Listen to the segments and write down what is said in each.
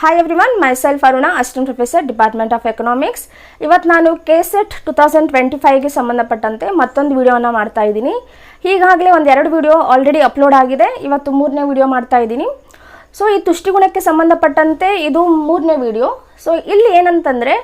Hi everyone myself Aruna assistant professor department of economics ಇವತ್ತು ನಾನು K set two thousand twenty ಫೈವ್ಗೆ ಸಂಬಂಧಪಟ್ಟಂತೆ ಮತ್ತೊಂದು ವಿಡಿಯೋನ ಮಾಡ್ತಾ ಇದ್ದೀನಿ. ಈಗಾಗಲೇ ಒಂದು ಎರಡು ವಿಡಿಯೋ ಆಲ್ರೆಡಿ ಅಪ್ಲೋಡ್ ಆಗಿದೆ. ಇವತ್ತು ಮೂರನೇ ವಿಡಿಯೋ ಮಾಡ್ತಾ ಇದ್ದೀನಿ. ಸೊ ಈ ತುಷ್ಟಿಗುಣಕ್ಕೆ ಸಂಬಂಧಪಟ್ಟಂತೆ ಇದು ಮೂರನೇ ವಿಡಿಯೋ ಸೊ ಇಲ್ಲಿ ಏನಂತಂದರೆ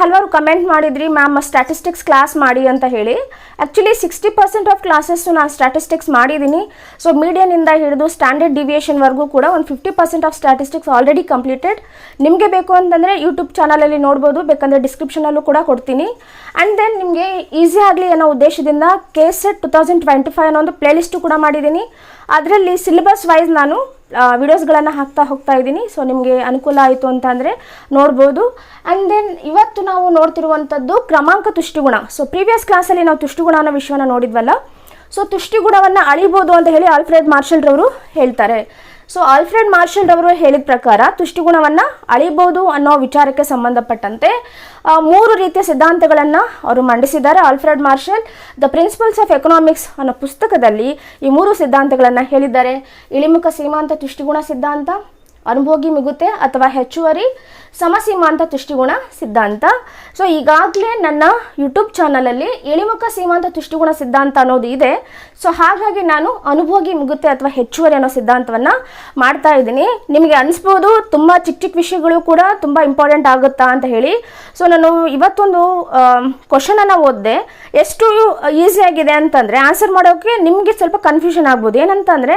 ಹಲವಾರು ಕಮೆಂಟ್ ಮಾಡಿದ್ರಿ ಮ್ಯಾಮ್ ಸ್ಟ್ಯಾಟಿಸ್ಟಿಕ್ಸ್ ಕ್ಲಾಸ್ ಮಾಡಿ ಅಂತ ಹೇಳಿ. Actually sixty percent of classes ನಾನು ಸ್ಟ್ಯಾಟಿಸ್ಟಿಕ್ಸ್ ಮಾಡಿದ್ದೀನಿ. ಸೊ ಮೀಡಿಯನಿಂದ ಹಿಡಿದು ಸ್ಟ್ಯಾಂಡರ್ಡ್ ಡಿವಿಯೇಷನ್ವರೆಗೂ ಕೂಡ ಒಂದು fifty percent of statistics already completed ನಿಮಗೆ ಬೇಕು ಅಂತಂದರೆ ಯೂಟ್ಯೂಬ್ ಚಾನಲಲ್ಲಿ ನೋಡ್ಬೋದು, ಬೇಕಂದರೆ ಡಿಸ್ಕ್ರಿಪ್ಷನಲ್ಲೂ ಕೂಡ ಕೊಡ್ತೀನಿ. ಆ್ಯಂಡ್ ದೆನ್ ನಿಮಗೆ ಈಸಿ ಆಗಲಿ ಅನ್ನೋ ಉದ್ದೇಶದಿಂದ K set two thousand twenty five ಅನ್ನೋ ಒಂದು ಪ್ಲೇಲಿಸ್ಟು ಕೂಡ ಮಾಡಿದ್ದೀನಿ. ಅದರಲ್ಲಿ ಸಿಲೆಬಸ್ ವೈಸ್ ನಾನು ವಿಡಿಯೋಸ್ಗಳನ್ನು ಹಾಕ್ತಾ ಹೋಗ್ತಾ ಇದ್ದೀನಿ. ಸೊ ನಿಮಗೆ ಅನುಕೂಲ ಆಯಿತು ಅಂತ ಅಂದರೆ ನೋಡ್ಬೋದು. ಆ್ಯಂಡ್ ದೆನ್ ಇವತ್ತು ನಾವು ನೋಡ್ತಿರುವಂಥದ್ದು ಕ್ರಮಾಂಕ ತುಷ್ಟಿಗುಣ. ಸೊ ಪ್ರೀವಿಯಸ್ ಕ್ಲಾಸಲ್ಲಿ ನಾವು ತುಷ್ಟಿಗುಣ ಅನ್ನೋ ವಿಷಯವನ್ನು ನೋಡಿದ್ವಲ್ಲ. ಸೊ ತುಷ್ಟಿಗುಣವನ್ನು ಅಳಿಬೋದು ಅಂತ ಹೇಳಿ ಆಲ್ಫ್ರೆಡ್ ಮಾರ್ಷಲ್ರವರು ಹೇಳ್ತಾರೆ. ಸೊ ಆಲ್ಫ್ರೆಡ್ ಮಾರ್ಷಲ್ ರವರು ಹೇಳಿದ ಪ್ರಕಾರ ತುಷ್ಟಿಗುಣವನ್ನು ಅಳಿಬೋದು ಅನ್ನೋ ವಿಚಾರಕ್ಕೆ ಸಂಬಂಧಪಟ್ಟಂತೆ ಮೂರು ರೀತಿಯ ಸಿದ್ಧಾಂತಗಳನ್ನು ಅವರು ಮಂಡಿಸಿದ್ದಾರೆ. Alfred Marshall the principles of economics ಅನ್ನೋ ಪುಸ್ತಕದಲ್ಲಿ ಈ ಮೂರು ಸಿದ್ಧಾಂತಗಳನ್ನು ಹೇಳಿದ್ದಾರೆ. ಇಳಿಮುಖ ಸೀಮಾಂತ ತುಷ್ಟಿಗುಣ ಸಿದ್ಧಾಂತ, ಅನುಭೋಗಿ ಮಿಗುತೆ ಅಥವಾ ಹೆಚ್ಚುವರಿ. ಸಮಸೀಮಾಂತ ತುಷ್ಟಿಗುಣ ಸಿದ್ಧಾಂತ. ಸೊ ಈಗಾಗಲೇ ನನ್ನ ಯೂಟ್ಯೂಬ್ ಚಾನಲಲ್ಲಿ ಇಳಿಮುಖ ಸೀಮಾಂತ ತುಷ್ಟಿಗುಣ ಸಿದ್ಧಾಂತ ಅನ್ನೋದು ಇದೆ. ಸೊ ಹಾಗಾಗಿ ನಾನು ಅನುಭೋಗಿ ಮುಗುತ್ತೆ ಅಥವಾ ಹೆಚ್ಚುವರಿ ಅನ್ನೋ ಸಿದ್ಧಾಂತವನ್ನು ಮಾಡ್ತಾ ಇದ್ದೀನಿ. ನಿಮಗೆ ಅನಿಸ್ಬೋದು, ತುಂಬ ಚಿಕ್ಕ ಚಿಕ್ಕ ವಿಷಯಗಳು ಕೂಡ ತುಂಬ ಇಂಪಾರ್ಟೆಂಟ್ ಆಗುತ್ತಾ ಅಂತ ಹೇಳಿ. ಸೊ ನಾನು ಇವತ್ತೊಂದು ಕ್ವಶನನ್ನು ಓದಿದೆ. ಎಷ್ಟು ಈಸಿ ಆಗಿದೆ ಅಂತಂದರೆ ಆನ್ಸರ್ ಮಾಡೋಕ್ಕೆ ನಿಮಗೆ ಸ್ವಲ್ಪ ಕನ್ಫ್ಯೂಷನ್ ಆಗ್ಬೋದು. ಏನಂತಂದರೆ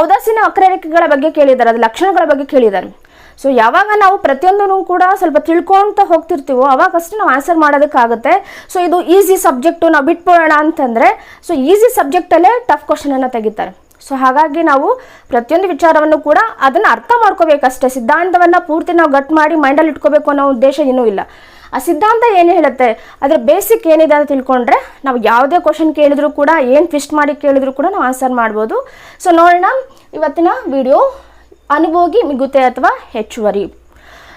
ಔದಾಸೀನ ವಕ್ರರೇಖೆಗಳ ಬಗ್ಗೆ ಕೇಳಿದ್ದಾರೆ, ಅದು ಲಕ್ಷಣಗಳ ಬಗ್ಗೆ ಕೇಳಿದ್ದಾರೆ. ಸೊ ಯಾವಾಗ ನಾವು ಪ್ರತಿಯೊಂದನ್ನು ಕೂಡ ಸ್ವಲ್ಪ ತಿಳ್ಕೊಳ್ತಾ ಹೋಗ್ತಿರ್ತೀವೋ ಅವಾಗಷ್ಟು ನಾವು ಆನ್ಸರ್ ಮಾಡೋದಕ್ಕಾಗುತ್ತೆ. ಸೊ ಇದು ಈಸಿ ಸಬ್ಜೆಕ್ಟು ನಾವು ಬಿಟ್ಬಿಡೋಣ ಅಂತಂದರೆ ಸೊ ಈಸಿ ಸಬ್ಜೆಕ್ಟಲ್ಲೇ ಟಫ್ ಕ್ವಶನನ್ನು ತೆಗಿತಾರೆ. ಸೊ ಹಾಗಾಗಿ ನಾವು ಪ್ರತಿಯೊಂದು ವಿಚಾರವನ್ನು ಕೂಡ ಅದನ್ನು ಅರ್ಥ ಮಾಡ್ಕೋಬೇಕಷ್ಟೇ ಸಿದ್ಧಾಂತವನ್ನು ಪೂರ್ತಿ ನಾವು ಗಟ್ ಮಾಡಿ ಮೈಂಡಲ್ಲಿ ಇಟ್ಕೋಬೇಕು ಅನ್ನೋ ಉದ್ದೇಶ ಏನೂ ಇಲ್ಲ. ಆ ಸಿದ್ಧಾಂತ ಏನು ಹೇಳುತ್ತೆ? ಅದರ ಬೇಸಿಕ್ ಏನಿದೆ ಅಂತ ತಿಳ್ಕೊಂಡ್ರೆ, ನಾವು ಯಾವುದೇ ಕ್ವಶನ್ ಕೇಳಿದ್ರು ಕೂಡ, ಏನು ಟ್ವಿಸ್ಟ್ ಮಾಡಿ ಕೇಳಿದ್ರು ಕೂಡ ನಾವು ಆನ್ಸರ್ ಮಾಡ್ಬೋದು. ಸೊ ನೋಡೋಣ ಇವತ್ತಿನ ವಿಡಿಯೋ ಅನುಭೋಗಿ ಮಿಗುತೆ ಅಥವಾ ಹೆಚ್ಚುವರಿ.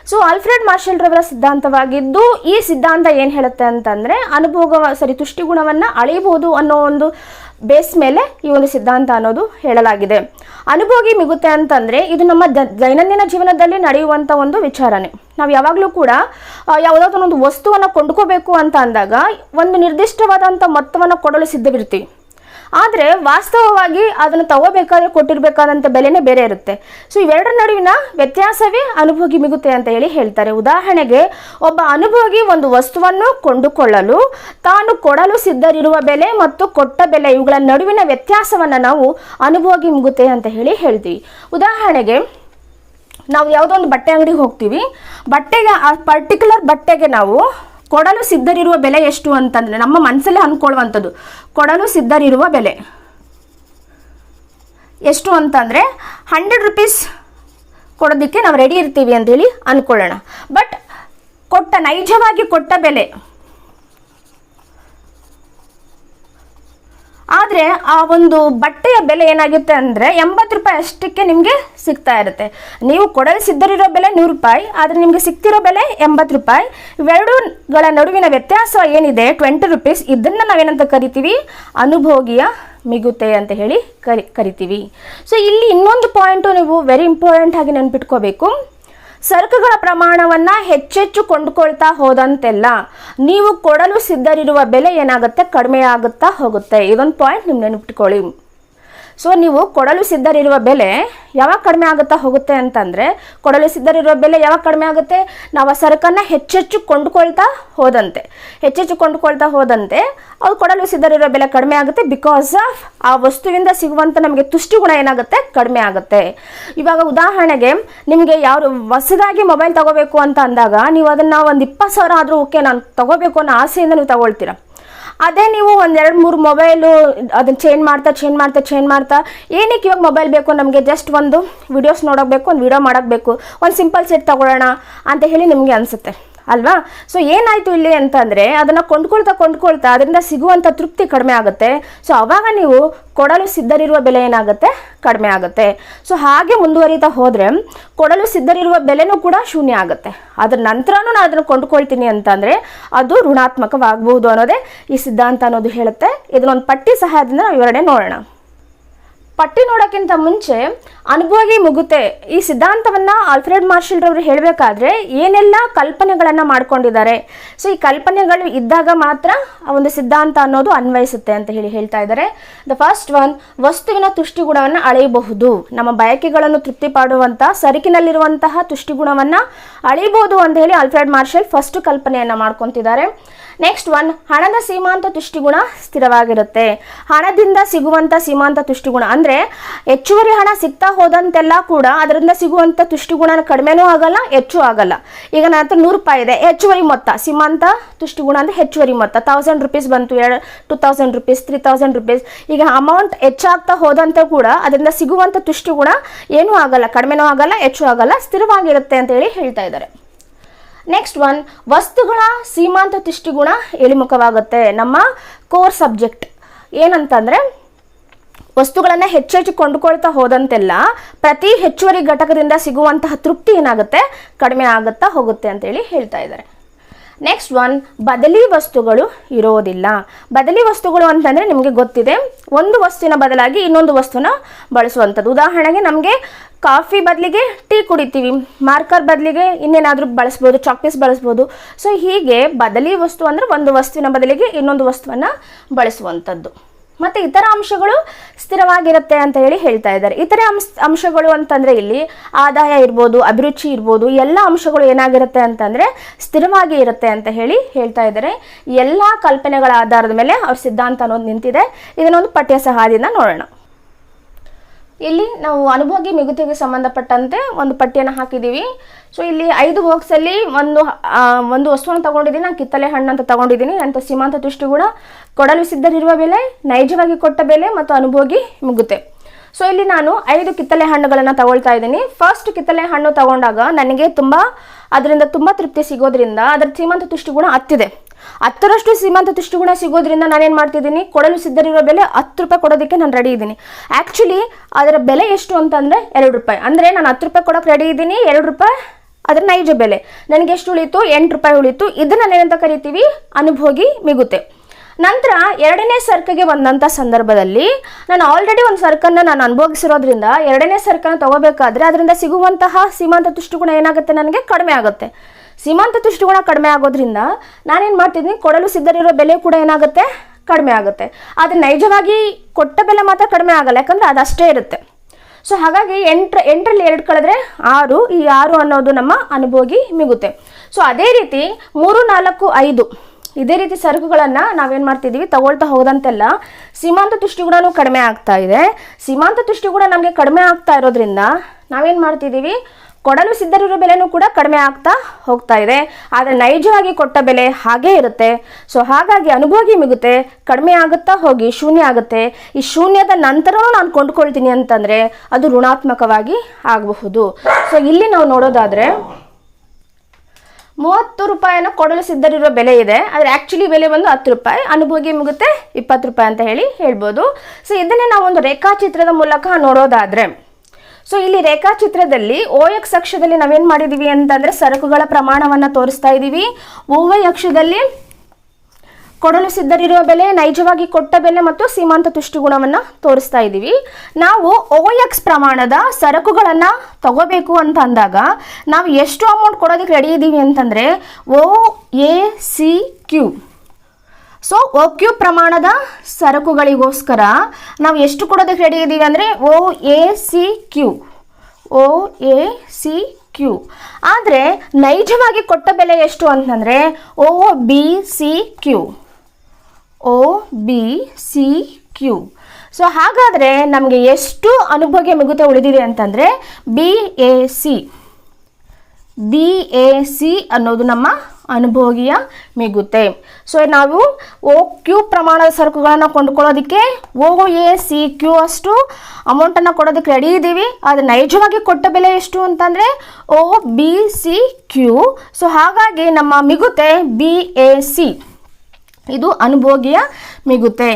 ಸೊ ಆಲ್ಫ್ರೆಡ್ ಮಾರ್ಷಲ್ ರವರ ಸಿದ್ಧಾಂತವಾಗಿದ್ದು, ಈ ಸಿದ್ಧಾಂತ ಏನು ಹೇಳುತ್ತೆ ಅಂತಂದರೆ, ಅನುಭೋಗ ಸರಿ, ತುಷ್ಟಿಗುಣವನ್ನು ಅಳೆಯಬಹುದು ಅನ್ನೋ ಒಂದು ಬೇಸ್ ಮೇಲೆ ಈ ಒಂದು ಸಿದ್ಧಾಂತ ಅನ್ನೋದು ಹೇಳಲಾಗಿದೆ. ಅನುಭೋಗಿ ಮಿಗುತ್ತೆ ಅಂತಂದರೆ, ಇದು ನಮ್ಮ ದೈನಂದಿನ ಜೀವನದಲ್ಲಿ ನಡೆಯುವಂಥ ಒಂದು ವಿಚಾರನೆ. ನಾವು ಯಾವಾಗಲೂ ಕೂಡ ಯಾವುದಾದ್ರೂ ಒಂದು ವಸ್ತುವನ್ನು ಕೊಂಡ್ಕೋಬೇಕು ಅಂತ ಅಂದಾಗ, ಒಂದು ನಿರ್ದಿಷ್ಟವಾದಂಥ ಮೊತ್ತವನ್ನು ಕೊಡಲು ಸಿದ್ಧವಿರ್ತೀವಿ. ಆದರೆ ವಾಸ್ತವವಾಗಿ ಅದನ್ನು ತಗೋಬೇಕಾದ್ರೆ ಕೊಟ್ಟಿರಬೇಕಾದಂಥ ಬೆಲೆನೇ ಬೇರೆ ಇರುತ್ತೆ. ಸೊ ಇವೆರಡರ ನಡುವಿನ ವ್ಯತ್ಯಾಸವೇ ಅನುಭೋಗಿ ಮಿಗುತ್ತೆ ಅಂತ ಹೇಳಿ ಹೇಳ್ತಾರೆ. ಉದಾಹರಣೆಗೆ, ಒಬ್ಬ ಅನುಭೋಗಿ ಒಂದು ವಸ್ತುವನ್ನು ಕೊಂಡುಕೊಳ್ಳಲು ತಾನು ಕೊಡಲು ಸಿದ್ಧರಿರುವ ಬೆಲೆ ಮತ್ತು ಕೊಟ್ಟ ಬೆಲೆ ಇವುಗಳ ನಡುವಿನ ವ್ಯತ್ಯಾಸವನ್ನು ನಾವು ಅನುಭೋಗಿ ಮುಗುತ್ತೆ ಅಂತ ಹೇಳಿ ಹೇಳ್ತೀವಿ. ಉದಾಹರಣೆಗೆ, ನಾವು ಯಾವುದೋ ಒಂದು ಬಟ್ಟೆ ಅಂಗಡಿಗೆ ಹೋಗ್ತೀವಿ. ಬಟ್ಟೆಗೆ ಆ ಪರ್ಟಿಕ್ಯುಲರ್ ಬಟ್ಟೆಗೆ ನಾವು ಕೊಡಲು ಸಿದ್ಧರಿರುವ ಬೆಲೆ ಎಷ್ಟು ಅಂತಂದರೆ ನಮ್ಮ ಮನಸ್ಸಲ್ಲೇ ಅಂದ್ಕೊಳ್ಳುವಂಥದ್ದು ಕೊಡಲು ಸಿದ್ಧರಿರುವ ಬೆಲೆ ಎಷ್ಟು ಅಂತಂದರೆ ಹಂಡ್ರೆಡ್ ರುಪೀಸ್ ಕೊಡೋದಕ್ಕೆ ನಾವು ರೆಡಿ ಇರ್ತೀವಿ ಅಂತೇಳಿ ಅಂದ್ಕೊಳ್ಳೋಣ ಬಟ್ ಕೊಟ್ಟ ನೈಜವಾಗಿ ಕೊಟ್ಟ ಬೆಲೆ ಆದರೆ ಆ ಒಂದು ಬಟ್ಟೆಯ ಬೆಲೆ ಏನಾಗುತ್ತೆ ಅಂದರೆ ಎಂಬತ್ತು ರೂಪಾಯಿ ಅಷ್ಟಕ್ಕೆ ನಿಮಗೆ ಸಿಗ್ತಾ ಇರುತ್ತೆ. ನೀವು ಕೊಡಲು ಸಿದ್ಧರಿರೋ ಬೆಲೆ ನೂರು ರೂಪಾಯಿ, ಆದರೆ ನಿಮಗೆ ಸಿಗ್ತಿರೋ ಬೆಲೆ ಎಂಬತ್ತು ರೂಪಾಯಿ. ಇವೆರಡೂಗಳ ನಡುವಿನ ವ್ಯತ್ಯಾಸ ಏನಿದೆ? ಟ್ವೆಂಟಿ ರುಪೀಸ್ ಇದನ್ನು ನಾವೇನಂತ ಕರಿತೀವಿ? ಅನುಭೋಗಿಯ ಮಿಗುತ್ತೆ ಅಂತ ಹೇಳಿ ಕರಿ, ಕರಿತೀವಿ. ಸೊ ಇಲ್ಲಿ ಇನ್ನೊಂದು ಪಾಯಿಂಟು ನೀವು ವೆರಿ ಇಂಪಾರ್ಟೆಂಟ್ ಆಗಿ ನೆನ್ಪಿಟ್ಕೋಬೇಕು. ಸರಕುಗಳ ಪ್ರಮಾಣವನ್ನು ಹೆಚ್ಚೆಚ್ಚು ಕೊಂಡುಕೊಳ್ತಾ ಹೋದಂತೆಲ್ಲ ನೀವು ಕೊಡಲು ಸಿದ್ಧರಿರುವ ಬೆಲೆ ಏನಾಗುತ್ತೆ? ಕಡಿಮೆ ಆಗುತ್ತಾ ಹೋಗುತ್ತೆ. ಇದೊಂದು ಪಾಯಿಂಟ್ ನಿಮ್ಮ ನೆನಪಿಟ್ಕೊಳ್ಳಿ. ಸೊ ನೀವು ಕೊಡಲು ಸಿದ್ಧರಿರುವ ಬೆಲೆ ಯಾವಾಗ ಕಡಿಮೆ ಆಗುತ್ತಾ ಹೋಗುತ್ತೆ ಅಂತಂದರೆ, ಕೊಡಲು ಸಿದ್ಧರಿರುವ ಬೆಲೆ ಯಾವಾಗ ಕಡಿಮೆ ಆಗುತ್ತೆ? ನಾವು ಆ ಸರಕನ್ನು ಹೆಚ್ಚೆಚ್ಚು ಕೊಂಡುಕೊಳ್ತಾ ಹೋದಂತೆ. ಹೆಚ್ಚೆಚ್ಚು ಕೊಂಡುಕೊಳ್ತಾ ಹೋದಂತೆ ಅವ್ರು ಕೊಡಲು ಸಿದ್ಧರಿರುವ ಬೆಲೆ ಕಡಿಮೆ ಆಗುತ್ತೆ ಬಿಕಾಸ್ ಆಫ್ ಆ ವಸ್ತುವಿಂದ ಸಿಗುವಂಥ ನಮಗೆ ತುಷ್ಟಿಗುಣ ಏನಾಗುತ್ತೆ? ಕಡಿಮೆ ಆಗುತ್ತೆ. ಇವಾಗ ಉದಾಹರಣೆಗೆ, ನಿಮಗೆ ಯಾರು ಹೊಸದಾಗಿ ಮೊಬೈಲ್ ತಗೋಬೇಕು ಅಂತ ಅಂದಾಗ, ನೀವು ಅದನ್ನು ಒಂದು ಇಪ್ಪತ್ತು ಸಾವಿರ ಆದರೂ ಓಕೆ, ನಾನು ತಗೋಬೇಕು ಅನ್ನೋ ಆಸೆಯಿಂದ ನೀವು ತಗೊಳ್ತೀರಾ? ಅದೇ ನೀವು ಒಂದೆರಡು ಮೂರು ಮೊಬೈಲು ಅದನ್ನ ಚೇಂಜ್ ಮಾಡ್ತಾ ಚೇಂಜ್ ಮಾಡ್ತಾ ಚೇಂಜ್ ಮಾಡ್ತಾ, ಏನಕ್ಕೆ ಇವಾಗ ಮೊಬೈಲ್ ಬೇಕು ನಮಗೆ? ಜಸ್ಟ್ ಒಂದು ವಿಡಿಯೋಸ್ ನೋಡೋಕೆ ಬೇಕು, ಒಂದು ವಿಡಿಯೋ ಮಾಡೋಕ್ಕೆ ಬೇಕು. ಒಂದು ಸಿಂಪಲ್ ಸೆಟ್ ತಗೊಳ್ಳೋಣ ಅಂತ ಹೇಳಿ ನಿಮಗೆ ಅನಿಸುತ್ತೆ. ಅಲ್ವಾ? ಸೊ ಏನಾಯಿತು ಇಲ್ಲಿ ಅಂತಂದರೆ, ಅದನ್ನು ಕೊಂಡ್ಕೊಳ್ತಾ ಕೊಂಡ್ಕೊಳ್ತಾ ಅದರಿಂದ ಸಿಗುವಂಥ ತೃಪ್ತಿ ಕಡಿಮೆ ಆಗುತ್ತೆ. ಸೊ ಅವಾಗ ನೀವು ಕೊಡಲು ಸಿದ್ಧರಿರುವ ಬೆಲೆ ಏನಾಗುತ್ತೆ? ಕಡಿಮೆ ಆಗುತ್ತೆ. ಸೊ ಹಾಗೆ ಮುಂದುವರಿತಾ ಹೋದರೆ, ಕೊಡಲು ಸಿದ್ಧರಿರುವ ಬೆಲೆನೂ ಕೂಡ ಶೂನ್ಯ ಆಗುತ್ತೆ. ಅದ್ರ ನಂತರನೂ ನಾನು ಅದನ್ನು ಕೊಂಡ್ಕೊಳ್ತೀನಿ ಅಂತಂದರೆ, ಅದು ಋಣಾತ್ಮಕವಾಗಬಹುದು ಅನ್ನೋದೇ ಈ ಸಿದ್ಧಾಂತ ಅನ್ನೋದು ಹೇಳುತ್ತೆ. ಇದನ್ನೊಂದು ಪಟ್ಟಿ ಸಹಾಯದಿಂದ ನಾವು ವಿವರಣೆ ನೋಡೋಣ. ಪಟ್ಟಿ ನೋಡೋಕ್ಕಿಂತ ಮುಂಚೆ ಅನುಭವಿ ಮುಗುತ್ತೆ. ಈ ಸಿದ್ಧಾಂತವನ್ನ ಆಲ್ಫ್ರೆಡ್ ಮಾರ್ಷಲ್ ರವರು ಹೇಳಬೇಕಾದ್ರೆ ಏನೆಲ್ಲ ಕಲ್ಪನೆಗಳನ್ನು ಮಾಡ್ಕೊಂಡಿದ್ದಾರೆ. ಸೊ ಈ ಕಲ್ಪನೆಗಳು ಇದ್ದಾಗ ಮಾತ್ರ ಆ ಒಂದು ಸಿದ್ಧಾಂತ ಅನ್ನೋದು ಅನ್ವಯಿಸುತ್ತೆ ಅಂತ ಹೇಳಿ ಹೇಳ್ತಾ ಇದ್ದಾರೆ. ದ ಫಸ್ಟ್ ಒನ್ ವಸ್ತುವಿನ ತುಷ್ಟಿಗುಣವನ್ನು ಅಳೆಯಬಹುದು. ನಮ್ಮ ಬಯಕೆಗಳನ್ನು ತೃಪ್ತಿಪಡುವಂಥ ಸರಕಿನಲ್ಲಿರುವಂತಹ ತುಷ್ಟಿಗುಣವನ್ನು ಅಳೆಯಬಹುದು ಅಂತ ಹೇಳಿ ಆಲ್ಫ್ರೆಡ್ ಮಾರ್ಷಲ್ ಫಸ್ಟ್ ಕಲ್ಪನೆಯನ್ನು ಮಾಡ್ಕೊತಿದ್ದಾರೆ. ನೆಕ್ಸ್ಟ್ ಒನ್ ಹಣದ ಸೀಮಾಂತ ತುಷ್ಟಿಗುಣ ಸ್ಥಿರವಾಗಿರುತ್ತೆ. ಹಣದಿಂದ ಸಿಗುವಂಥ ಸೀಮಾಂತ ತುಷ್ಟಿಗುಣ ಅಂದರೆ ಹೆಚ್ಚುವರಿ ಹಣ ಸಿಗ್ತಾ ಹೋದಂತೆಲ್ಲ ಕೂಡ ಅದರಿಂದ ಸಿಗುವಂಥ ತುಷ್ಟಿಗುಣ ಕಡಿಮೆನೂ ಆಗಲ್ಲ, ಹೆಚ್ಚು ಆಗಲ್ಲ. ಈಗ ನನ್ನ ಹತ್ರ ನೂರು ರೂಪಾಯಿ ಇದೆ. ಹೆಚ್ಚುವರಿ ಮೊತ್ತ, ಸೀಮಾಂತ ತುಷ್ಟಿಗುಣ ಅಂದರೆ ಹೆಚ್ಚುವರಿ ಮೊತ್ತ. ತೌಸಂಡ್ ರುಪೀಸ್ ಬಂತು, ಎರಡು two thousand rupees three thousand rupees ಈಗ ಅಮೌಂಟ್ ಹೆಚ್ಚಾಗ್ತಾ ಹೋದಂತೆ ಕೂಡ ಅದರಿಂದ ಸಿಗುವಂಥ ತುಷ್ಟಿಗುಣ ಏನೂ ಆಗಲ್ಲ, ಕಡಿಮೆನೂ ಆಗಲ್ಲ, ಹೆಚ್ಚು ಆಗಲ್ಲ, ಸ್ಥಿರವಾಗಿರುತ್ತೆ ಅಂತ ಹೇಳಿ ಹೇಳ್ತಾ ಇದ್ದಾರೆ. ನೆಕ್ಸ್ಟ್ ಒನ್ ವಸ್ತುಗಳ ಸೀಮಾಂತ ತಿಷ್ಟಿಗುಣ ಇಳಿಮುಖವಾಗುತ್ತೆ. ನಮ್ಮ ಕೋರ್ ಸಬ್ಜೆಕ್ಟ್ ಏನಂತಂದರೆ, ವಸ್ತುಗಳನ್ನು ಹೆಚ್ಚೆಚ್ಚು ಕೊಂಡುಕೊಳ್ತಾ ಹೋದಂತೆಲ್ಲ ಪ್ರತಿ ಹೆಚ್ಚುವರಿ ಘಟಕದಿಂದ ಸಿಗುವಂತಹ ತೃಪ್ತಿ ಏನಾಗುತ್ತೆ? ಕಡಿಮೆ ಆಗುತ್ತಾ ಹೋಗುತ್ತೆ ಅಂತೇಳಿ ಹೇಳ್ತಾ ಇದ್ದಾರೆ. ನೆಕ್ಸ್ಟ್ ಒನ್ ಬದಲಿ ವಸ್ತುಗಳು ಇರೋದಿಲ್ಲ. ಬದಲಿ ವಸ್ತುಗಳು ಅಂತಂದರೆ ನಿಮಗೆ ಗೊತ್ತಿದೆ. ಒಂದು ವಸ್ತುವಿನ ಬದಲಾಗಿ ಇನ್ನೊಂದು ವಸ್ತುನ ಬಳಸುವಂಥದ್ದು. ಉದಾಹರಣೆಗೆ ನಮಗೆ ಕಾಫಿ ಬದಲಿಗೆ ಟೀ ಕುಡಿತೀವಿ. ಮಾರ್ಕರ್ ಬದಲಿಗೆ ಇನ್ನೇನಾದರೂ ಬಳಸ್ಬೋದು ಚಾಕ್ಪೀಸ್ ಬಳಸ್ಬೋದು. ಸೊ ಹೀಗೆ ಬದಲಿ ವಸ್ತು ಅಂದರೆ ಒಂದು ವಸ್ತುವಿನ ಬದಲಿಗೆ ಇನ್ನೊಂದು ವಸ್ತುವನ್ನು ಬಳಸುವಂಥದ್ದು. ಮತ್ತು ಇತರ ಅಂಶಗಳು ಸ್ಥಿರವಾಗಿರುತ್ತೆ ಅಂತ ಹೇಳಿ ಹೇಳ್ತಾ ಇದ್ದಾರೆ. ಇತರೆ ಅಂಶ, ಅಂಶಗಳು ಅಂತಂದರೆ ಇಲ್ಲಿ ಆದಾಯ ಇರ್ಬೋದು, ಅಭಿರುಚಿ ಇರ್ಬೋದು, ಎಲ್ಲ ಅಂಶಗಳು ಏನಾಗಿರುತ್ತೆ ಅಂತಂದರೆ ಸ್ಥಿರವಾಗಿ ಇರುತ್ತೆ ಅಂತ ಹೇಳಿ ಹೇಳ್ತಾ ಇದ್ದಾರೆ. ಎಲ್ಲ ಕಲ್ಪನೆಗಳ ಆಧಾರದ ಮೇಲೆ ಅವ್ರ ಸಿದ್ಧಾಂತ ಅನ್ನೋದು ನಿಂತಿದೆ. ಇದನ್ನೊಂದು ಪಠ್ಯ ಸಹಾಯದಿಂದ ನೋಡೋಣ. ಇಲ್ಲಿ ನಾವು ಅನುಭೋಗಿ ಮಿಗುತಿಗೆ ಸಂಬಂಧಪಟ್ಟಂತೆ ಒಂದು ಪಟ್ಟಿಯನ್ನು ಹಾಕಿದ್ದೀವಿ. ಸೊ ಇಲ್ಲಿ ಐದು ಬಾಕ್ಸಲ್ಲಿ ಒಂದು ಒಂದು ವಸ್ತುವನ್ನು ತಗೊಂಡಿದ್ದೀನಿ. ನಾನು ಕಿತ್ತಲೆ ಹಣ್ಣು ಅಂತ ತಗೊಂಡಿದ್ದೀನಿ. ಅಂತ ಸೀಮಾಂತ ಕೂಡ ಕೊಡಲು ಸಿದ್ಧರಿರುವ ಬೆಲೆ, ನೈಜವಾಗಿ ಕೊಟ್ಟ ಬೆಲೆ ಮತ್ತು ಅನುಭೋಗಿ ಮುಗುತ್ತೆ ಸೊ ಇಲ್ಲಿ ನಾನು ಐದು ಕಿತ್ತಲೆ ಹಣ್ಣುಗಳನ್ನು ತಗೊಳ್ತಾ ಇದ್ದೀನಿ. ಫಸ್ಟ್ ಕಿತ್ತಲೆ ಹಣ್ಣು ತಗೊಂಡಾಗ ನನಗೆ ತುಂಬ, ಅದರಿಂದ ತುಂಬ ತೃಪ್ತಿ ಸಿಗೋದ್ರಿಂದ ಅದರ ಸೀಮಾಂತ ತುಷ್ಟಿಗುಣ ಹತ್ತಿದೆ. ಹತ್ತರಷ್ಟು ಸೀಮಾಂತ ತುಷ್ಟಿಗುಣ ಸಿಗೋದ್ರಿಂದ ನಾನೇನು ಮಾಡ್ತಿದ್ದೀನಿ? ಕೊಡಲು ಸಿದ್ಧರಿರೋ ಬೆಲೆ ಹತ್ತು ರೂಪಾಯಿ ಕೊಡೋದಕ್ಕೆ ನಾನು ರೆಡಿ ಇದ್ದೀನಿ. ಆ್ಯಕ್ಚುಲಿ ಅದರ ಬೆಲೆ ಎಷ್ಟು ಅಂತಂದರೆ ಎರಡು ರೂಪಾಯಿ. ಅಂದರೆ ನಾನು ಹತ್ತು ರೂಪಾಯಿ ಕೊಡೋಕೆ ರೆಡಿ ಇದ್ದೀನಿ, ಎರಡು ರೂಪಾಯಿ ಅದರ ನೈಜ ಬೆಲೆ. ನನಗೆ ಎಷ್ಟು ಉಳಿತು ಎಂಟು ರೂಪಾಯಿ ಉಳಿತು ಇದನ್ನು ನಾನೇನಂತ ಕರಿತೀವಿ? ಅನುಭೋಗಿ ಮಿಗುತ್ತೆ. ನಂತರ ಎರಡನೇ ಸರ್ಕಗೆ ಬಂದಂಥ ಸಂದರ್ಭದಲ್ಲಿ ನಾನು ಆಲ್ರೆಡಿ ಒಂದು ಸರ್ಕನ್ನು ನಾನು ಅನುಭವಿಸಿರೋದ್ರಿಂದ ಎರಡನೇ ಸರ್ಕನ್ನು ತಗೋಬೇಕಾದ್ರೆ ಅದರಿಂದ ಸಿಗುವಂತಹ ಸೀಮಾಂತ ತುಷ್ಟಿಗುಣ ಏನಾಗುತ್ತೆ ನನಗೆ? ಕಡಿಮೆ ಆಗುತ್ತೆ. ಸೀಮಾಂತ ತುಷ್ಟಿಗುಣ ಕಡಿಮೆ ಆಗೋದ್ರಿಂದ ನಾನೇನು ಮಾಡ್ತಿದ್ದೀನಿ? ಕೊಡಲು ಸಿದ್ಧರಿರೋ ಬೆಲೆ ಕೂಡ ಏನಾಗುತ್ತೆ? ಕಡಿಮೆ ಆಗುತ್ತೆ. ಆದರೆ ನೈಜವಾಗಿ ಕೊಟ್ಟ ಬೆಲೆ ಮಾತ್ರ ಕಡಿಮೆ ಆಗಲ್ಲ. ಯಾಕಂದರೆ ಅದಷ್ಟೇ ಇರುತ್ತೆ. ಸೊ ಹಾಗಾಗಿ ಎಂಟ್ರ, ಎಂಟರಲ್ಲಿ ಎರಡು ಕಳೆದ್ರೆ ಆರು. ಈ ಆರು ಅನ್ನೋದು ನಮ್ಮ ಅನುಭೋಗಿ ಮಿಗುತ್ತೆ. ಸೊ ಅದೇ ರೀತಿ ಮೂರು, ನಾಲ್ಕು, ಐದು. ಇದೇ ರೀತಿ ಸರಕುಗಳನ್ನು ನಾವೇನು ಮಾಡ್ತಿದ್ದೀವಿ? ತಗೊಳ್ತಾ ಹೋದಂತೆಲ್ಲ ಸೀಮಾಂತ ತುಷ್ಟಿಗುಣನೂ ಕಡಿಮೆ ಆಗ್ತಾ ಇದೆ. ಸೀಮಾಂತ ತುಷ್ಟಿಗುಣ ನಮಗೆ ಕಡಿಮೆ ಆಗ್ತಾ ಇರೋದ್ರಿಂದ ನಾವೇನು ಮಾಡ್ತಿದ್ದೀವಿ? ಕೊಡಲು ಸಿದ್ಧರಿರೋ ಬೆಲೆನೂ ಕೂಡ ಕಡಿಮೆ ಆಗ್ತಾ ಹೋಗ್ತಾ ಇದೆ. ಆದರೆ ನೈಜವಾಗಿ ಕೊಟ್ಟ ಬೆಲೆ ಹಾಗೇ ಇರುತ್ತೆ. ಸೊ ಹಾಗಾಗಿ ಅನುಭೋಗಿ ಮಿಗುತ್ತೆ, ಕಡಿಮೆ ಆಗುತ್ತಾ ಹೋಗಿ ಶೂನ್ಯ ಆಗುತ್ತೆ. ಈ ಶೂನ್ಯದ ನಂತರನೂ ನಾನು ಕೊಂಡ್ಕೊಳ್ತೀನಿ ಅಂತಂದರೆ ಅದು ಋಣಾತ್ಮಕವಾಗಿ ಆಗಬಹುದು. ಸೊ ಇಲ್ಲಿ ನಾವು ನೋಡೋದಾದರೆ ಮೂವತ್ತು ರೂಪಾಯಿನ ಕೊಡಲು ಸಿದ್ಧರಿರುವ ಬೆಲೆ ಇದೆ. ಆದರೆ ಆ್ಯಕ್ಚುಲಿ ಬೆಲೆ ಬಂದು ಹತ್ತು ರೂಪಾಯಿ, ಅನುಭೋಗಿ ಮುಗುತ್ತೆ ಇಪ್ಪತ್ತು ರೂಪಾಯಿ ಅಂತ ಹೇಳಿ ಹೇಳ್ಬೋದು. ಸೊ ಇದನ್ನೇ ನಾವು ಒಂದು ರೇಖಾಚಿತ್ರದ ಮೂಲಕ ನೋಡೋದಾದರೆ ಸೊ ಇಲ್ಲಿ ರೇಖಾಚಿತ್ರದಲ್ಲಿ ಓ ಎಕ್ಸ್ ಅಕ್ಷದಲ್ಲಿ ನಾವೇನ್ ಮಾಡಿದೀವಿ ಅಂತಂದ್ರೆ ಸರಕುಗಳ ಪ್ರಮಾಣವನ್ನ ತೋರಿಸ್ತಾ ಇದ್ದೀವಿ ಓವೈ ಅಕ್ಷದಲ್ಲಿ ಕೊಡಲು ಸಿದ್ಧರಿರುವ ಬೆಲೆ, ನೈಜವಾಗಿ ಕೊಟ್ಟ ಬೆಲೆ ಮತ್ತು ಸೀಮಾಂತ ತುಷ್ಟಿಗುಣವನ್ನು ತೋರಿಸ್ತಾ ಇದ್ದೀವಿ ನಾವು ಓ ಎಕ್ಸ್ ಪ್ರಮಾಣದ ಸರಕುಗಳನ್ನು ತಗೋಬೇಕು ಅಂತ ಅಂದಾಗ ನಾವು ಎಷ್ಟು ಅಮೌಂಟ್ ಕೊಡೋದಕ್ಕೆ ರೆಡಿ ಇದ್ದೀವಿ ಅಂತಂದರೆ O A C Q. So O Q ಪ್ರಮಾಣದ ಸರಕುಗಳಿಗೋಸ್ಕರ ನಾವು ಎಷ್ಟು ಕೊಡೋದಕ್ಕೆ ರೆಡಿ ಇದ್ದೀವಿ ಅಂದರೆ O A C Q O A C Q ಆದರೆ ನೈಜವಾಗಿ ಕೊಟ್ಟ ಬೆಲೆ ಎಷ್ಟು ಅಂತಂದರೆ O B C Q O B C Q so ಹಾಗಾದರೆ ನಮಗೆ ಎಷ್ಟು ಅನುಭೋಗ್ಯ ಮಿಗುತೆ ಉಳಿದಿದೆ ಅಂತಂದರೆ B A C B A C ಅನ್ನೋದು ನಮ್ಮ ಅನುಭೋಗಿಯ ಮಿಗುತ್ತೆ. ಸೊ ನಾವು ಓ ಕ್ಯೂ ಪ್ರಮಾಣದ ಸರಕುಗಳನ್ನು ಕೊಂಡುಕೊಳ್ಳೋದಕ್ಕೆ ಓ ಎ ಸಿ ಕ್ಯೂ ಅಷ್ಟು ಅಮೌಂಟನ್ನು ಕೊಡೋದಕ್ಕೆ ರೆಡಿ ಇದ್ದೀವಿ. ಆದರೆ ನೈಜವಾಗಿ ಕೊಟ್ಟ ಬೆಲೆ ಎಷ್ಟು ಅಂತಂದರೆ O B C Q so ಹಾಗಾಗಿ ನಮ್ಮ ಮಿಗುತ್ತೆ ಬಿ ಎ ಸಿ ಇದು ಅನುಭೋಗಿಯ ಮಿಗುತ್ತೆ.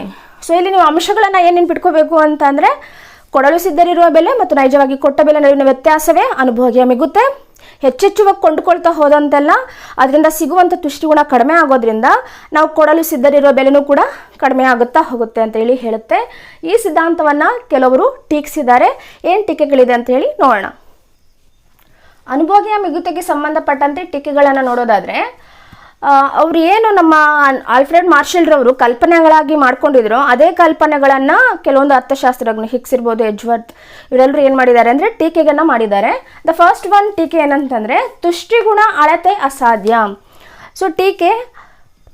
ಸೊ ಇಲ್ಲಿ ನೀವು ಅಂಶಗಳನ್ನು ಏನೇನು ಬಿಟ್ಕೋಬೇಕು ಅಂತಂದರೆ ಕೊಡಲು ಸಿದ್ಧರಿರುವ ಬೆಲೆ ಮತ್ತು ನೈಜವಾಗಿ ಕೊಟ್ಟ ಬೆಲೆ ನಡುವಿನ ವ್ಯತ್ಯಾಸವೇ ಅನುಭೋಗಿಯ ಮಿಗುತ್ತೆ. ಹೆಚ್ಚೆಚ್ಚುವಾಗಿ ಕೊಂಡುಕೊಳ್ತಾ ಹೋದಂತೆಲ್ಲ ಅದರಿಂದ ಸಿಗುವಂಥ ತುಷ್ಟಿಗುಣ ಕಡಿಮೆ ಆಗೋದ್ರಿಂದ ನಾವು ಕೊಡಲು ಸಿದ್ಧರಿರೋ ಬೆಲೆನೂ ಕೂಡ ಕಡಿಮೆ ಆಗುತ್ತಾ ಹೋಗುತ್ತೆ ಅಂತ ಹೇಳಿ ಹೇಳುತ್ತೆ. ಈ ಸಿದ್ಧಾಂತವನ್ನು ಕೆಲವರು ಟೀಕಿಸಿದ್ದಾರೆ. ಏನು ಟೀಕೆಗಳಿದೆ ಅಂತ ಹೇಳಿ ನೋಡೋಣ. ಅನುಭೋಗಿಯ ಮಿಗುತೆಗೆ ಸಂಬಂಧಪಟ್ಟಂತೆ ಟೀಕೆಗಳನ್ನು ನೋಡೋದಾದರೆ ಅವ್ರು ಏನು ನಮ್ಮ ಆಲ್ಫ್ರೆಡ್ ಮಾರ್ಷಲ್ರವರು ಕಲ್ಪನೆಗಳಾಗಿ ಮಾಡ್ಕೊಂಡಿದ್ರು, ಅದೇ ಕಲ್ಪನೆಗಳನ್ನು ಕೆಲವೊಂದು ಅರ್ಥಶಾಸ್ತ್ರಜ್ಞ ಹಿಕ್ಸ್ ಇರ್ಬೋದು ಎಜ್ವರ್ತ್ ಇವರೆಲ್ಲರೂ ಏನು ಮಾಡಿದ್ದಾರೆ ಅಂದರೆ ಟೀಕೆಗನ್ನು ಮಾಡಿದ್ದಾರೆ. ದ ಫಸ್ಟ್ ಒನ್ ಟೀಕೆ ಏನಂತಂದರೆ, ತುಷ್ಟಿಗುಣ ಅಳತೆ ಅಸಾಧ್ಯ. ಸೊ ಟೀಕೆ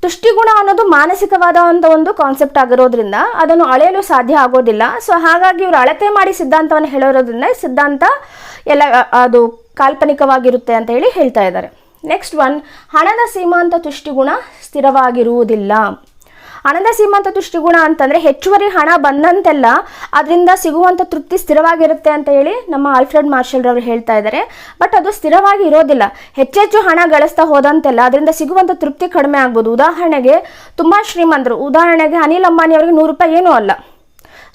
ತುಷ್ಟಿಗುಣ ಅನ್ನೋದು ಮಾನಸಿಕವಾದಂಥ ಒಂದು ಕಾನ್ಸೆಪ್ಟ್ ಆಗಿರೋದ್ರಿಂದ ಅದನ್ನು ಅಳೆಯಲು ಸಾಧ್ಯ ಆಗೋದಿಲ್ಲ. ಸೊ ಹಾಗಾಗಿ ಇವರು ಅಳತೆ ಮಾಡಿ ಸಿದ್ಧಾಂತವನ್ನು ಹೇಳೋದ್ರಿಂದ ಸಿದ್ಧಾಂತ ಎಲ್ಲ, ಅದು ಕಾಲ್ಪನಿಕವಾಗಿರುತ್ತೆ ಅಂತ ಹೇಳಿ ಹೇಳ್ತಾ ಇದ್ದಾರೆ. ನೆಕ್ಸ್ಟ್ ಒನ್ ಹಣದ ಸೀಮಾಂತ ತುಷ್ಟಿಗುಣ ಸ್ಥಿರವಾಗಿರುವುದಿಲ್ಲ. ಹಣದ ಸೀಮಾಂತ ತುಷ್ಟಿಗುಣ ಅಂತಂದರೆ ಹೆಚ್ಚುವರಿ ಹಣ ಬಂದಂತೆಲ್ಲ ಅದರಿಂದ ಸಿಗುವಂಥ ತೃಪ್ತಿ ಸ್ಥಿರವಾಗಿರುತ್ತೆ ಅಂತ ಹೇಳಿ ನಮ್ಮ ಆಲ್ಫ್ರೆಡ್ ಮಾರ್ಷಲ್ ರವರು ಹೇಳ್ತಾ ಇದ್ದಾರೆ. ಬಟ್ ಅದು ಸ್ಥಿರವಾಗಿ ಇರೋದಿಲ್ಲ. ಹೆಚ್ಚೆಚ್ಚು ಹಣ ಗಳಿಸ್ತಾ ಹೋದಂತೆಲ್ಲ ಅದರಿಂದ ಸಿಗುವಂಥ ತೃಪ್ತಿ ಕಡಿಮೆ ಆಗ್ಬೋದು. ಉದಾಹರಣೆಗೆ, ತುಂಬ ಶ್ರೀಮಂತರು, ಉದಾಹರಣೆಗೆ ಅನಿಲ್ ಅಂಬಾನಿ ಅವರಿಗೆ ನೂರು ರೂಪಾಯಿ ಏನೂ ಅಲ್ಲ.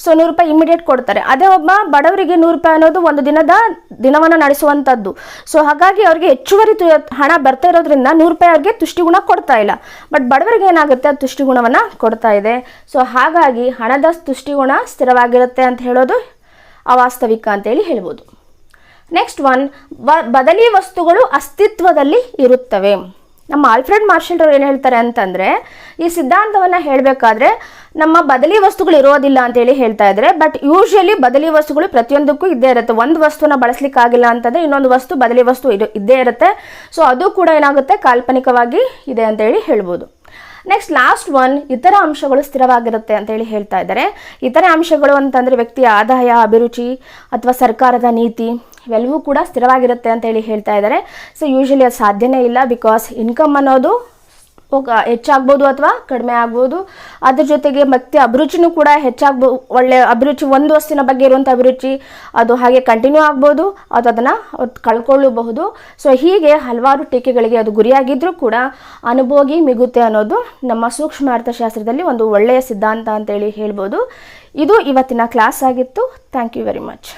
ಸೊ ನೂರು ರೂಪಾಯಿ ಇಮಿಡಿಯೇಟ್ ಕೊಡ್ತಾರೆ. ಅದೇ ಒಬ್ಬ ಬಡವರಿಗೆ ನೂರು ರೂಪಾಯಿ ಅನ್ನೋದು ಒಂದು ದಿನದ ದಿನವನ್ನು ನಡೆಸುವಂಥದ್ದು. ಸೊ ಹಾಗಾಗಿ ಅವ್ರಿಗೆ ಹೆಚ್ಚುವರಿ ಹಣ ಬರ್ತಾ ಇರೋದ್ರಿಂದ ನೂರು ರೂಪಾಯಿ ಅವ್ರಿಗೆ ತುಷ್ಟಿಗುಣ ಕೊಡ್ತಾ ಇಲ್ಲ. ಬಟ್ ಬಡವರಿಗೆ ಏನಾಗುತ್ತೆ? ಅದು ತುಷ್ಟಿಗುಣವನ್ನು ಕೊಡ್ತಾ ಇದೆ. ಸೊ ಹಾಗಾಗಿ ಹಣದ ತುಷ್ಟಿಗುಣ ಸ್ಥಿರವಾಗಿರುತ್ತೆ ಅಂತ ಹೇಳೋದು ಅವಾಸ್ತವಿಕ ಅಂತೇಳಿ ಹೇಳ್ಬೋದು. ನೆಕ್ಸ್ಟ್ ಒನ್ ಬದಲಿ ವಸ್ತುಗಳು ಅಸ್ತಿತ್ವದಲ್ಲಿ ಇರುತ್ತವೆ. ನಮ್ಮ ಆಲ್ಫ್ರೆಡ್ ಮಾರ್ಷಲ್ ಅವ್ರು ಏನು ಹೇಳ್ತಾರೆ ಅಂತಂದರೆ, ಈ ಸಿದ್ಧಾಂತವನ್ನು ಹೇಳಬೇಕಾದ್ರೆ ನಮ್ಮ ಬದಲಿ ವಸ್ತುಗಳು ಇರೋದಿಲ್ಲ ಅಂತೇಳಿ ಹೇಳ್ತಾ ಇದ್ದಾರೆ. ಬಟ್ ಯೂಶಲಿ ಬದಲಿ ವಸ್ತುಗಳು ಪ್ರತಿಯೊಂದಕ್ಕೂ ಇದ್ದೇ ಇರುತ್ತೆ. ಒಂದು ವಸ್ತುನ ಬಳಸಲಿಕ್ಕಾಗಿಲ್ಲ ಅಂತಂದರೆ ಇನ್ನೊಂದು ವಸ್ತು ಬದಲಿ ವಸ್ತು ಇದು ಇದ್ದೇ ಇರುತ್ತೆ. ಸೊ ಅದು ಕೂಡ ಏನಾಗುತ್ತೆ? ಕಾಲ್ಪನಿಕವಾಗಿ ಇದೆ ಅಂತೇಳಿ ಹೇಳ್ಬೋದು. ನೆಕ್ಸ್ಟ್ ಲಾಸ್ಟ್ ಒನ್ ಇತರ ಅಂಶಗಳು ಸ್ಥಿರವಾಗಿರುತ್ತೆ ಅಂತೇಳಿ ಹೇಳ್ತಾ ಇದ್ದಾರೆ. ಇತರ ಅಂಶಗಳು ಅಂತಂದರೆ ವ್ಯಕ್ತಿಯ ಆದಾಯ, ಅಭಿರುಚಿ ಅಥವಾ ಸರ್ಕಾರದ ನೀತಿ ಇವೆಲ್ಲವೂ ಕೂಡ ಸ್ಥಿರವಾಗಿರುತ್ತೆ ಅಂತೇಳಿ ಹೇಳ್ತಾ ಇದ್ದಾರೆ. ಸೊ ಯೂಶಲಿ ಅದು ಸಾಧ್ಯನೇ ಇಲ್ಲ ಬಿಕಾಸ್ ಇನ್ಕಮ್ ಅನ್ನೋದು ಹೆಚ್ಚಾಗ್ಬೋದು ಅಥವಾ ಕಡಿಮೆ ಆಗ್ಬೋದು. ಅದ್ರ ಜೊತೆಗೆ ಮತ್ತೆ ಅಭಿರುಚಿನೂ ಕೂಡ ಹೆಚ್ಚಾಗ್ಬೋ, ಒಳ್ಳೆ ಅಭಿರುಚಿ, ಒಂದು ವಸ್ತುವಿನ ಬಗ್ಗೆ ಇರುವಂಥ ಅಭಿರುಚಿ, ಅದು ಹಾಗೆ ಕಂಟಿನ್ಯೂ ಆಗ್ಬೋದು. ಅದು ಅದನ್ನು ಕಳ್ಕೊಳ್ಳಬಹುದು. ಸೊ ಹೀಗೆ ಹಲವಾರು ಟೀಕೆಗಳಿಗೆ ಅದು ಗುರಿಯಾಗಿದ್ದರೂ ಕೂಡ ಅನುಭೋಗಿ ಮಿಗುತ್ತೆ ಅನ್ನೋದು ನಮ್ಮ ಸೂಕ್ಷ್ಮ ಅರ್ಥಶಾಸ್ತ್ರದಲ್ಲಿ ಒಂದು ಒಳ್ಳೆಯ ಸಿದ್ಧಾಂತ ಅಂತೇಳಿ ಹೇಳ್ಬೋದು. ಇದು ಇವತ್ತಿನ ಕ್ಲಾಸ್ ಆಗಿತ್ತು. Thank you very much